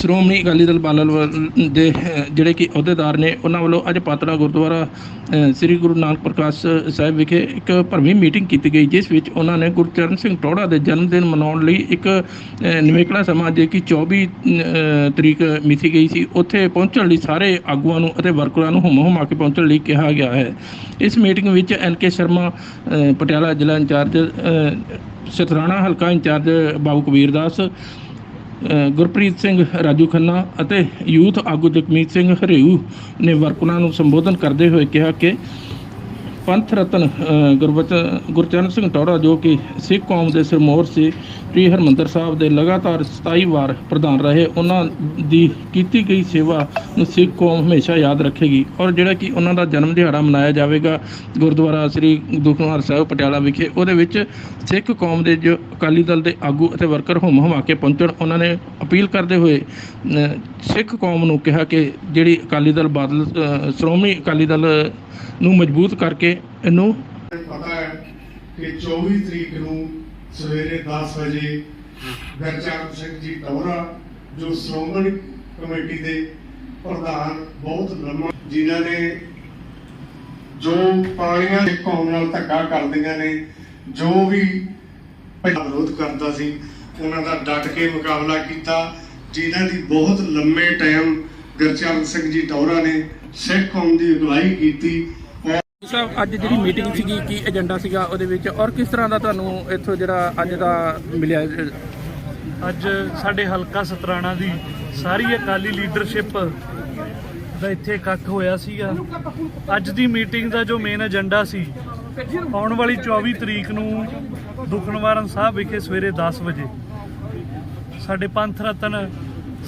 ਸ਼੍ਰੋਮਣੀ ਅਕਾਲੀ ਦਲ ਬਾਲਲ ਵੱਲ ਦੇ ਜਿਹੜੇ ਕਿ ਅਹੁਦੇਦਾਰ ਨੇ ਉਹਨਾਂ ਵੱਲੋਂ ਅੱਜ ਪਾਤੜਾ ਗੁਰਦੁਆਰਾ ਸ੍ਰੀ ਗੁਰੂ ਨਾਨਕ ਪ੍ਰਕਾਸ਼ ਸਾਹਿਬ ਵਿਖੇ ਇੱਕ ਭਰਵੀਂ ਮੀਟਿੰਗ ਕੀਤੀ ਗਈ ਜਿਸ ਵਿੱਚ ਉਹਨਾਂ ਨੇ ਗੁਰਚਰਨ ਸਿੰਘ ਟੋੜਾ ਦੇ ਜਨਮ ਦਿਨ ਮਨਾਉਣ ਲਈ ਇੱਕ ਅ, ਨਿਵੇਕਲਾ ਸਮਾਂ ਜੇ ਕਿ 24 ਤਰੀਕ ਮਿਥੀ ਗਈ ਸੀ ਉੱਥੇ ਪਹੁੰਚਣ ਲਈ ਸਾਰੇ ਆਗੂਆਂ ਨੂੰ ਅਤੇ ਵਰਕਰਾਂ ਨੂੰ ਹੁਮ ਹੁਮਾ ਕੇ ਪਹੁੰਚਣ ਲਈ ਕਿਹਾ ਗਿਆ ਹੈ। ਇਸ ਮੀਟਿੰਗ ਵਿੱਚ ਐਨ ਕੇ ਸ਼ਰਮਾ ਪਟਿਆਲਾ ਜ਼ਿਲ੍ਹਾ ਇੰਚਾਰਜ ਅ, ਸਤਰਾਣਾ ਹਲਕਾ ਇੰਚਾਰਜ ਬਾਬੂ ਕਬੀਰ ਦਾਸ ਗੁਰਪ੍ਰੀਤ ਸਿੰਘ, ਰਾਜੂ ਖੰਨਾ ਅਤੇ ਯੂਥ ਆਗੂ ਜਗਮੀਤ ਸਿੰਘ ਹਰੇਊ ਨੇ ਵਰਕਰਾਂ ਨੂੰ ਸੰਬੋਧਨ ਕਰਦੇ ਹੋਏ ਕਿਹਾ ਕਿ ਪੰਥ ਰਤਨ ਗੁਰਬਚਨ ਗੁਰਚਰਨ ਸਿੰਘ ਟੌੜਾ ਜੋ ਕਿ ਸਿੱਖ ਕੌਮ ਦੇ ਸਿਰਮੌਰ ਸੀ ਸ੍ਰੀ ਹਰਮੰਦਰ ਸਾਹਿਬ ਦੇ ਲਗਾਤਾਰ 27 ਵਾਰ ਪ੍ਰਧਾਨ ਰਹੇ, ਉਹਨਾਂ ਦੀ ਕੀਤੀ ਗਈ ਸੇਵਾ ਨੂੰ ਸਿੱਖ ਕੌਮ ਹਮੇਸ਼ਾ ਯਾਦ ਰੱਖੇਗੀ ਔਰ ਜਿਹੜਾ ਕਿ ਉਹਨਾਂ ਦਾ ਜਨਮ ਦਿਹਾੜਾ ਮਨਾਇਆ ਜਾਵੇਗਾ ਗੁਰਦੁਆਰਾ ਸ੍ਰੀ ਦੁਖਨਿਵਾਰ ਸਾਹਿਬ ਪਟਿਆਲਾ ਵਿਖੇ, ਉਹਦੇ ਵਿੱਚ ਸਿੱਖ ਕੌਮ ਦੇ ਜੋ ਅਕਾਲੀ ਦਲ ਦੇ ਆਗੂ ਅਤੇ ਵਰਕਰ ਹੁਮ ਹਮਾ ਕੇ ਪਹੁੰਚਣ, ਉਹਨਾਂ ਨੇ ਅਪੀਲ ਕਰਦੇ ਹੋਏ ਸਿੱਖ ਕੌਮ ਨੂੰ ਕਿਹਾ ਕਿ ਜਿਹੜੀ ਅਕਾਲੀ ਦਲ ਬਾਦਲ ਸ਼੍ਰੋਮਣੀ ਅਕਾਲੀ ਦਲ ਨੂੰ ਮਜ਼ਬੂਤ ਕਰਕੇ ਇਹਨੂੰ ਪਤਾ ਹੈ ਕਿ 24 ਤਰੀਕ ਨੂੰ ਸਵੇਰੇ 10 ਵਜੇ ਗਰਚਰਨ ਸਿੰਘ ਜੀ ਟੌਰਾ ਜੋ ਸ਼੍ਰੋਮਣੀ ਕਮੇਟੀ ਦੇ ਪ੍ਰਧਾਨ ਬਹੁਤ ਲੰਮਾ ਜਿਨ੍ਹਾਂ ਨੇ ਜੋ ਪਾਣੀਆਂ ਦੇ ਕੌਮ ਨਾਲ ਧੱਕਾ ਕਰਦੀਆਂ ਨੇ, ਜੋ ਵੀ ਵਿਰੋਧ ਕਰਦਾ ਸੀ, ਉਹਨਾਂ ਦਾ ਡਟ ਕੇ ਮੁਕਾਬਲਾ ਕੀਤਾ, ਜਿਨ੍ਹਾਂ ਦੀ ਬਹੁਤ ਲੰਮੇ ਟਾਈਮ ਗੁਰਚਰਨ ਸਿੰਘ ਜੀ ਟੌਰਾ ਨੇ ਸਿੱਖ ਕੌਮ ਦੀ ਅਗਵਾਈ ਕੀਤੀ ਸਾਹਿਬ, ਅੱਜ ਜਿਹੜੀ ਮੀਟਿੰਗ ਸੀਗੀ, ਕੀ ਏਜੰਡਾ ਸੀਗਾ ਉਹਦੇ ਵਿੱਚ? ਔਰ ਕਿਸ ਤਰ੍ਹਾਂ ਦਾ ਤੁਹਾਨੂੰ ਇੱਥੋਂ ਜਿਹੜਾ ਅੱਜ ਦਾ ਮਿਲਿਆ? ਅੱਜ ਸਾਡੇ ਹਲਕਾ ਸਤਰਾਣਾ ਦੀ ਸਾਰੀ ਅਕਾਲੀ ਲੀਡਰਸ਼ਿਪ ਦਾ ਇੱਥੇ ਇਕੱਠ ਹੋਇਆ ਸੀਗਾ। ਅੱਜ ਦੀ ਮੀਟਿੰਗ ਦਾ ਜੋ ਮੇਨ ਏਜੰਡਾ ਸੀ, ਆਉਣ ਵਾਲੀ 24 ਤਰੀਕ ਨੂੰ ਦੁਖਨਵਾਰਨ ਸਾਹਿਬ ਵਿਖੇ ਸਵੇਰੇ 10 ਵਜੇ। ਸਾਡੇ ਪੰਥ ਰਤਨ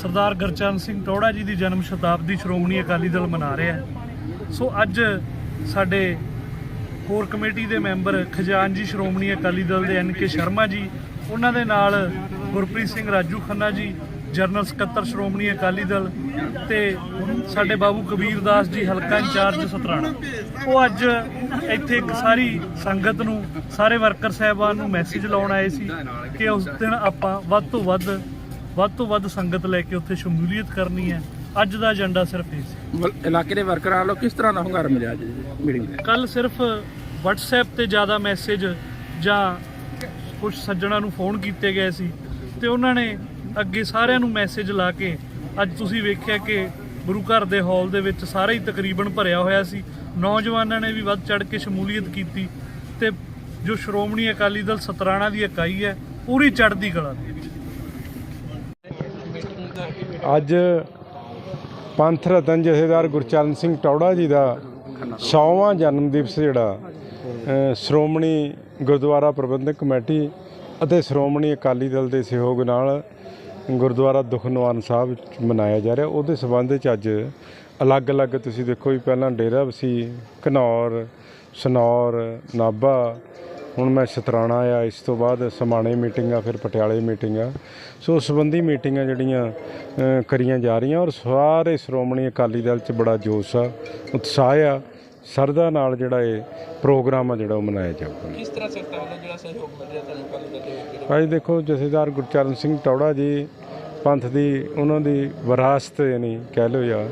ਸਰਦਾਰ ਗੁਰਚਰਨ ਸਿੰਘ ਟੋੜਾ ਜੀ ਦੀ ਜਨਮ ਸ਼ਤਾਬਦੀ ਸ਼੍ਰੋਮਣੀ ਅਕਾਲੀ ਦਲ ਮਨਾ ਰਿਹਾ ਸੋ ਅੱਜ ਸਾਡੇ ਕੋਰ ਕਮੇਟੀ ਦੇ ਮੈਂਬਰ ਖਜ਼ਾਨਜੀ ਸ਼੍ਰੋਮਣੀ ਅਕਾਲੀ ਦਲ ਦੇ ਐਨ ਕੇ ਸ਼ਰਮਾ ਜੀ, ਉਹਨਾਂ ਦੇ ਨਾਲ ਗੁਰਪ੍ਰੀਤ ਸਿੰਘ ਰਾਜੂ ਖੰਨਾ ਜੀ, ਜਨਰਲ ਸਕੱਤਰ ਸ਼੍ਰੋਮਣੀ ਅਕਾਲੀ ਦਲ ਤੇ ਸਾਡੇ ਬਾਬੂ ਕਬੀਰ ਦਾਸ ਜੀ, ਹਲਕਾ ਇੰਚਾਰਜ ਸਤਰਾਣਾ। ਉਹ ਅੱਜ ਇੱਥੇ ਇੱਕ ਸਾਰੀ ਸੰਗਤ ਨੂੰ, ਸਾਰੇ ਵਰਕਰ ਸਾਹਿਬਾਨ ਨੂੰ ਮੈਸੇਜ ਲਾਉਣ ਆਏ ਸੀ ਕਿ ਉਸ ਦਿਨ ਆਪਾਂ ਵੱਧ ਤੋਂ ਵੱਧ ਵੱਧ ਤੋਂ ਵੱਧ ਸੰਗਤ ਲੈ ਕੇ ਉੱਥੇ ਸ਼ਮੂਲੀਅਤ ਕਰਨੀ ਹੈ। ਅੱਜ ਦਾ ਏਜੰਡਾ ਸਿਰਫ ਇਹ ਸੀ। ਵਲ- ਇਲਾਕੇ ਦੇ ਵਰਕਰਾਂ ਵੱਲੋਂ ਕਿਸ ਤਰ੍ਹਾਂ ਦਾ ਹੁੰਗਾਰਾ ਮਿਲਿਆ ਅੱਜ ਮੀਟਿੰਗ ਦੇ? ਕੱਲ ਸਿਰਫ WhatsApp ਤੇ ਜ਼ਿਆਦਾ ਮੈਸੇਜ ਜਾਂ ਕੁਝ ਸੱਜਣਾ ਨੂੰ ਫੋਨ ਕੀਤੇ ਗਏ ਸੀ ਤੇ ਉਹਨਾਂ ਨੇ ਅੱਗੇ ਸਾਰਿਆਂ ਨੂੰ ਮੈਸੇਜ ਲਾ ਕੇ ਅੱਜ ਤੁਸੀਂ ਵੇਖਿਆ ਕਿ ਗੁਰੂ ਘਰ ਦੇ ਹਾਲ ਦੇ ਵਿੱਚ ਸਾਰਾ ਹੀ ਤਕਰੀਬਨ ਭਰਿਆ ਹੋਇਆ ਸੀ। ਨੌਜਵਾਨਾਂ ਨੇ ਵੀ ਵੱਧ ਚੜ ਕੇ ਸ਼ਮੂਲੀਅਤ ਕੀਤੀ ਤੇ ਜੋ ਸ਼੍ਰੋਮਣੀ ਅਕਾਲੀ ਦਲ ਸਤਰਾਣਾ ਦੀ ਇਕਾਈ ਹੈ ਪੂਰੀ ਚੜ੍ਹਦੀ ਕਲਾ ਦੇ ਅੱਜ ਪੰਥ ਰਤਨ ਜਥੇਦਾਰ ਗੁਰਚਰਨ ਸਿੰਘ ਟੌੜਾ ਜੀ ਦਾ 100ਵਾਂ ਜਨਮ ਦਿਵਸ ਜਿਹੜਾ ਸ਼੍ਰੋਮਣੀ ਗੁਰਦੁਆਰਾ ਪ੍ਰਬੰਧਕ ਕਮੇਟੀ ਅਤੇ ਸ਼੍ਰੋਮਣੀ ਅਕਾਲੀ ਦਲ ਦੇ ਸਹਿਯੋਗ ਨਾਲ ਗੁਰਦੁਆਰਾ ਦੁਖਨਿਵਾਰਨ ਸਾਹਿਬ ਵਿੱਚ ਮਨਾਇਆ ਜਾ ਰਿਹਾ। ਉਹਦੇ ਸਬੰਧ ਵਿੱਚ ਅੱਜ ਅਲੱਗ-ਅਲੱਗ ਤੁਸੀਂ ਦੇਖੋ ਵੀ ਪਹਿਲਾਂ ਡੇਰਾ ਵਸੀ, ਘਨੌਰ, ਸਨੌਰ, ਨਾਭਾ ਹੁਣ ਮੈਂ ਸ਼ਤਰਾਣਾ ਆ ਇਸ ਤੋਂ ਬਾਅਦ ਸਮਾਣੇ ਮੀਟਿੰਗ ਆ ਫਿਰ ਪਟਿਆਲੇ ਮੀਟਿੰਗ। ਆ ਸੋ ਉਸ ਸੰਬੰਧੀ ਮੀਟਿੰਗਾਂ ਜਿਹੜੀਆਂ ਕਰੀਆਂ ਜਾ ਰਹੀਆਂ ਔਰ ਸਾਰੇ ਸ਼੍ਰੋਮਣੀ ਅਕਾਲੀ ਦਲ 'ਚ ਬੜਾ ਜੋਸ਼ ਆ ਉਤਸ਼ਾਹ ਆ। ਸਰਦਾ ਨਾਲ ਜਿਹੜਾ ਇਹ ਪ੍ਰੋਗਰਾਮ ਆ ਜਿਹੜਾ ਉਹ ਮਨਾਇਆ ਜਾਊਗਾ। ਕਿਸ ਤਰ੍ਹਾਂ ਸਕਦਾ ਵੱਲੋਂ ਜਿਹੜਾ ਸਹਿਯੋਗ ਮਿਲ ਰਿਹਾ ਤੁਹਾਨੂੰ ਅਕਾਲੀ ਦਲ ਦੇ ਭਾਈ ਦੇਖੋ ਜਥੇਦਾਰ ਗੁਰਚਰਨ ਸਿੰਘ ਟੌੜਾ ਜੀ ਪੰਥ ਦੀ ਉਹਨਾਂ ਦੀ ਵਿਰਾਸਤ ਯਾਨੀ ਕਹਿ ਲਓ ਜਾਂ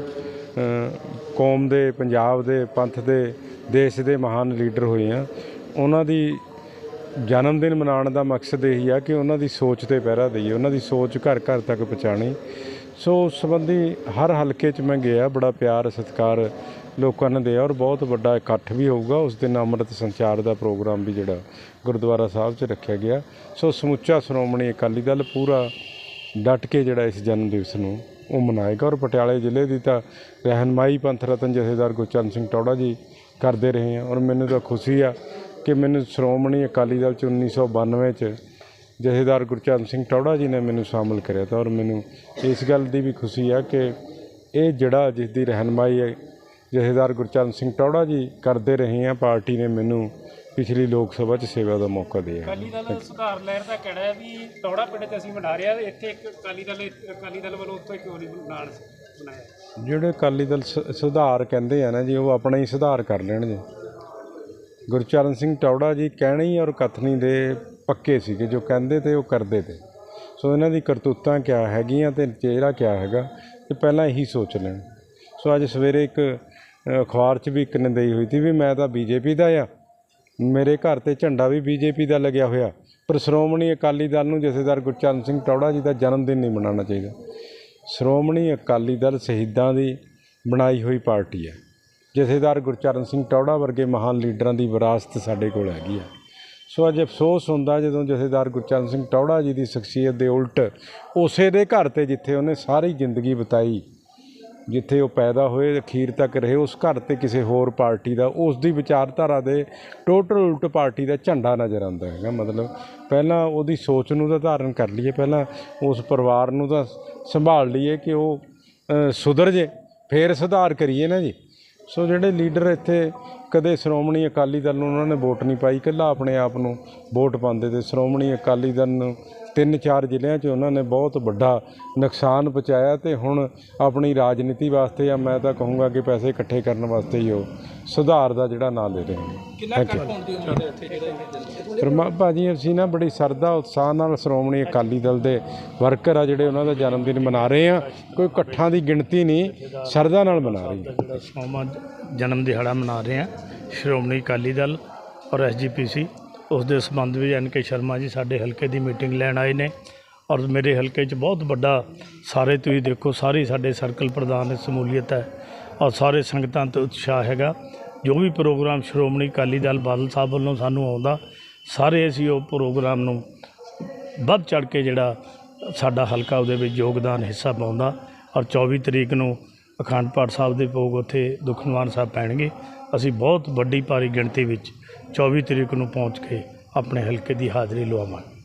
ਕੌਮ ਦੇ ਪੰਜਾਬ ਦੇ ਪੰਥ ਦੇ ਦੇਸ਼ ਦੇ ਮਹਾਨ ਲੀਡਰ ਹੋਏ ਆ। ਉਹਨਾਂ ਦੀ ਜਨਮ ਦਿਨ ਮਨਾਉਣ ਦਾ ਮਕਸਦ ਇਹੀ ਆ ਕਿ ਉਹਨਾਂ ਦੀ ਸੋਚ ਤੇ ਪਹਿਰਾ ਦਈਏ, ਉਹਨਾਂ ਦੀ ਸੋਚ ਘਰ ਘਰ ਤੱਕ ਪਹੁੰਚਾਣੀ ਸੋ ਉਸ ਸੰਬੰਧੀ ਹਰ ਹਲਕੇ 'ਚ ਮੈਂ ਗਿਆ, ਬੜਾ ਪਿਆਰ, ਸਤਿਕਾਰ ਲੋਕਾਂ ਨੇ ਦਿਆ ਔਰ ਬਹੁਤ ਵੱਡਾ ਇਕੱਠ ਵੀ ਹੋਊਗਾ। ਉਸ ਦਿਨ ਅੰਮ੍ਰਿਤ ਸੰਚਾਰ ਦਾ ਪ੍ਰੋਗਰਾਮ ਵੀ ਜਿਹੜਾ ਗੁਰਦੁਆਰਾ ਸਾਹਿਬ 'ਚ ਰੱਖਿਆ ਗਿਆ। ਸੋ ਸਮੁੱਚਾ ਸ਼੍ਰੋਮਣੀ ਅਕਾਲੀ ਦਲ ਪੂਰਾ ਡਟ ਕੇ ਜਿਹੜਾ ਇਸ ਜਨਮ ਦਿਵਸ ਨੂੰ ਉਹ ਮਨਾਏਗਾ ਔਰ ਪਟਿਆਲੇ ਜ਼ਿਲ੍ਹੇ ਦੀ ਤਾਂ ਰਹਿਨਮਾਈ ਪੰਥ ਰਤਨ ਜਥੇਦਾਰ ਗੁਰਚਰਨ ਸਿੰਘ ਟੌੜਾ ਜੀ ਕਰਦੇ ਰਹੇ ਆ ਔਰ ਮੈਨੂੰ ਤਾਂ ਖੁਸ਼ੀ ਆ ਕਿ ਮੈਨੂੰ ਸ਼੍ਰੋਮਣੀ ਅਕਾਲੀ ਦਲ ਚ 1992 ਚ ਜਥੇਦਾਰ ਗੁਰਚਰਨ ਸਿੰਘ ਟੌੜਾ ਜੀ ਨੇ ਮੈਨੂੰ ਸ਼ਾਮਲ ਕਰਿਆ ਤਾਂ ਔਰ ਮੈਨੂੰ ਇਸ ਗੱਲ ਦੀ ਵੀ ਖੁਸ਼ੀ ਆ ਕਿ ਇਹ ਜਿਹੜਾ ਜਿਸ ਦੀ ਰਹਿਨਮਾਈ ਹੈ ਜਥੇਦਾਰ ਗੁਰਚਰਨ ਸਿੰਘ ਟੌੜਾ ਜੀ ਕਰਦੇ ਰਹੇ ਆ ਪਾਰਟੀ ਨੇ ਮੈਨੂੰ ਪਿਛਲੀ ਲੋਕ ਸਭਾ 'ਚ ਸੇਵਾ ਦਾ ਮੌਕਾ ਦਿਆ। ਅਕਾਲੀ ਦਲ ਸੁਧਾਰ ਲਹਿਰ ਦਾ ਕਹਿਣਾ ਹੈ ਵੀ ਟੌੜਾ ਪਿੰਡ ਤੇ ਅਸੀਂ ਮਨਾ ਰਹੇ ਇੱਥੇ ਇੱਕ ਅਕਾਲੀ ਦਲ ਅਕਾਲੀ ਦਲ ਵੱਲੋਂ ਉੱਥੇ ਕਿਉਂ ਨਹੀਂ ਬਣਾਇਆ? ਜਿਹੜੇ ਅਕਾਲੀ ਦਲ ਸੁਧਾਰ ਕਹਿੰਦੇ ਆ ਨਾ ਜੀ ਉਹ ਆਪਣਾ ਹੀ ਸੁਧਾਰ ਕਰ ਲੈਣ ਜੀ ਗੁਰਚਰਨ ਸਿੰਘ ਟੌੜਾ ਜੀ ਕਹਿਣੀ ਔਰ ਕਥਨੀ ਦੇ ਪੱਕੇ ਸੀਗੇ, ਜੋ ਕਹਿੰਦੇ ਤੇ ਉਹ ਕਰਦੇ ਤੇ। ਸੋ ਇਹਨਾਂ ਦੀ ਕਰਤੂਤਾਂ ਕਿਆ ਹੈਗੀਆਂ ਤੇ ਚਿਹਰਾ ਕਿਆ ਹੈਗਾ, ਇਹ ਪਹਿਲਾਂ ਇਹੀ ਸੋਚ ਲੈਣ। ਸੋ ਅੱਜ ਸਵੇਰੇ ਇੱਕ ਅਖਬਾਰ 'ਚ ਵੀ ਇੱਕ ਨਿੰਦਈ ਹੋਈ ਸੀ ਵੀ ਮੈਂ ਤਾਂ ਬੀਜੇਪੀ ਦਾ ਆ। ਮੇਰੇ ਘਰ ਤੇ ਝੰਡਾ ਵੀ ਬੀਜੇਪੀ ਦਾ ਲੱਗਿਆ ਹੋਇਆ। ਪਰ ਸ਼੍ਰੋਮਣੀ ਅਕਾਲੀ ਦਲ ਨੂੰ ਜਥੇਦਾਰ ਗੁਰਚਰਨ ਸਿੰਘ ਟੌੜਾ ਜੀ ਦਾ ਜਨਮ ਦਿਨ ਨਹੀਂ ਮਨਾਉਣਾ ਚਾਹੀਦਾ। ਸ਼੍ਰੋਮਣੀ ਅਕਾਲੀ ਦਲ ਸ਼ਹੀਦਾਂ ਦੀ ਬਣਾਈ ਹੋਈ ਪਾਰਟੀ ਹੈ ਜਥੇਦਾਰ ਗੁਰਚਰਨ ਸਿੰਘ ਟੌੜਾ ਵਰਗੇ ਮਹਾਨ ਲੀਡਰਾਂ ਦੀ ਵਿਰਾਸਤ ਸਾਡੇ ਕੋਲ ਹੈਗੀ ਆ। ਸੋ ਅੱਜ ਅਫਸੋਸ ਹੁੰਦਾ ਜਦੋਂ ਜਥੇਦਾਰ ਗੁਰਚਰਨ ਸਿੰਘ ਟੌੜਾ ਜੀ ਦੀ ਸ਼ਖਸੀਅਤ ਦੇ ਉਲਟ ਉਸੇ ਦੇ ਘਰ ਤੇ ਜਿੱਥੇ ਉਹਨੇ ਸਾਰੀ ਜ਼ਿੰਦਗੀ ਬਿਤਾਈ, ਜਿੱਥੇ ਉਹ ਪੈਦਾ ਹੋਏ, ਅਖੀਰ ਤੱਕ ਰਹੇ, ਉਸ ਘਰ ਤੇ ਕਿਸੇ ਹੋਰ ਪਾਰਟੀ ਦਾ, ਉਸ ਦੀ ਵਿਚਾਰਧਾਰਾ ਦੇ ਟੋਟਲ ਉਲਟ ਪਾਰਟੀ ਦਾ ਝੰਡਾ ਨਜ਼ਰ ਆਉਂਦਾ ਹੈਗਾ। ਮਤਲਬ ਪਹਿਲਾਂ ਉਹਦੀ ਸੋਚ ਨੂੰ ਤਾਂ ਧਾਰਨ ਕਰ ਲਈਏ, ਪਹਿਲਾਂ ਉਸ ਪਰਿਵਾਰ ਨੂੰ ਤਾਂ ਸੰਭਾਲ ਲਈਏ ਕਿ ਉਹ ਸੁਧਰ ਜੇ, ਫੇਰ ਸੁਧਾਰ ਕਰੀਏ ਨਾ ਜੀ। ਸੋ ਜਿਹੜੇ ਲੀਡਰ ਇੱਥੇ ਕਦੇ ਸ਼੍ਰੋਮਣੀ ਅਕਾਲੀ ਦਲ ਨੂੰ ਉਹਨਾਂ ਨੇ ਵੋਟ ਨਹੀਂ ਪਾਈ, ਇਕੱਲਾ ਆਪਣੇ ਆਪ ਨੂੰ ਵੋਟ ਪਾਉਂਦੇ ਤੇ ਸ਼੍ਰੋਮਣੀ ਅਕਾਲੀ ਦਲ ਨੂੰ ਤਿੰਨ ਚਾਰ ਜ਼ਿਲ੍ਹਿਆਂ 'ਚ ਉਹਨਾਂ ਨੇ ਬਹੁਤ ਵੱਡਾ ਨੁਕਸਾਨ ਪਹੁੰਚਾਇਆ ਤੇ ਹੁਣ ਆਪਣੀ ਰਾਜਨੀਤੀ ਵਾਸਤੇ ਜਾਂ ਮੈਂ ਤਾਂ ਕਹੂੰਗਾ ਕਿ ਪੈਸੇ ਇਕੱਠੇ ਕਰਨ ਵਾਸਤੇ ਹੀ ਉਹ ਸੁਧਾਰ ਦਾ ਜਿਹੜਾ ਨਾਂ ਲੈ ਰਹੇ ਨੇ। ਕਿੰਨਾ ਪਰਮਾ ਭਾਜੀ ਅਸੀਂ ਨਾ ਬੜੀ ਸਰਦਾ ਉਤਸ਼ਾਹ ਨਾਲ ਸ਼੍ਰੋਮਣੀ ਅਕਾਲੀ ਦਲ ਦੇ ਵਰਕਰ ਆ ਜਿਹੜੇ ਉਹਨਾਂ ਦਾ ਜਨਮ ਦਿਨ ਮਨਾ ਰਹੇ ਆ। ਕੋਈ ਇਕੱਠਾਂ ਦੀ ਗਿਣਤੀ ਨਹੀਂ ਸਰਦਾ ਨਾਲ ਮਨਾ ਰਹੇ ਆ। ਸੌਵਾਂ ਜਨਮ ਦਿਹਾੜਾ ਮਨਾ ਰਹੇ ਹਾਂ ਸ਼੍ਰੋਮਣੀ ਅਕਾਲੀ ਦਲ ਔਰ ਐਸਜੀਪੀਸੀ ਉਸ ਦੇ ਸੰਬੰਧ ਵਿੱਚ ਐਨ ਕੇ ਸ਼ਰਮਾ ਜੀ ਸਾਡੇ ਹਲਕੇ ਦੀ ਮੀਟਿੰਗ ਲੈਣ ਆਏ ਨੇ ਔਰ ਮੇਰੇ ਹਲਕੇ 'ਚ ਬਹੁਤ ਵੱਡਾ ਸਾਰੇ ਤੁਸੀਂ ਦੇਖੋ, ਸਾਰੇ ਸਾਡੇ ਸਰਕਲ ਪ੍ਰਧਾਨ ਸਮੂਲੀਅਤ ਹੈ ਔਰ ਸਾਰੇ ਸੰਗਤਾਂ ਤੇ ਉਤਸ਼ਾਹ ਹੈਗਾ। ਜੋ ਵੀ ਪ੍ਰੋਗਰਾਮ ਸ਼੍ਰੋਮਣੀ ਅਕਾਲੀ ਦਲ ਬਾਦਲ ਸਾਹਿਬ ਵੱਲੋਂ ਸਾਨੂੰ ਆਉਂਦਾ, ਸਾਰੇ ਅਸੀਂ ਉਹ ਪ੍ਰੋਗਰਾਮ ਨੂੰ ਵੱਧ ਚੜ ਕੇ ਜਿਹੜਾ ਸਾਡਾ ਹਲਕਾ ਉਹਦੇ ਵਿੱਚ ਯੋਗਦਾਨ ਹਿੱਸਾ ਪਾਉਂਦਾ ਔਰ 24 ਤਰੀਕ ਨੂੰ ਅਖੰਡ ਪਾਠ ਸਾਹਿਬ ਦੇ ਭੋਗ ਉੱਥੇ ਦੁਖਨਿਵਾਰਨ ਸਾਹਿਬ ਪੈਣਗੇ। ਅਸੀਂ ਬਹੁਤ ਵੱਡੀ ਭਾਰੀ ਗਿਣਤੀ ਵਿੱਚ 24 ਤਰੀਕ ਨੂੰ ਪਹੁੰਚ ਕੇ ਆਪਣੇ ਹਲਕੇ ਦੀ ਹਾਜ਼ਰੀ ਲਵਾਵਾਂਗੇ।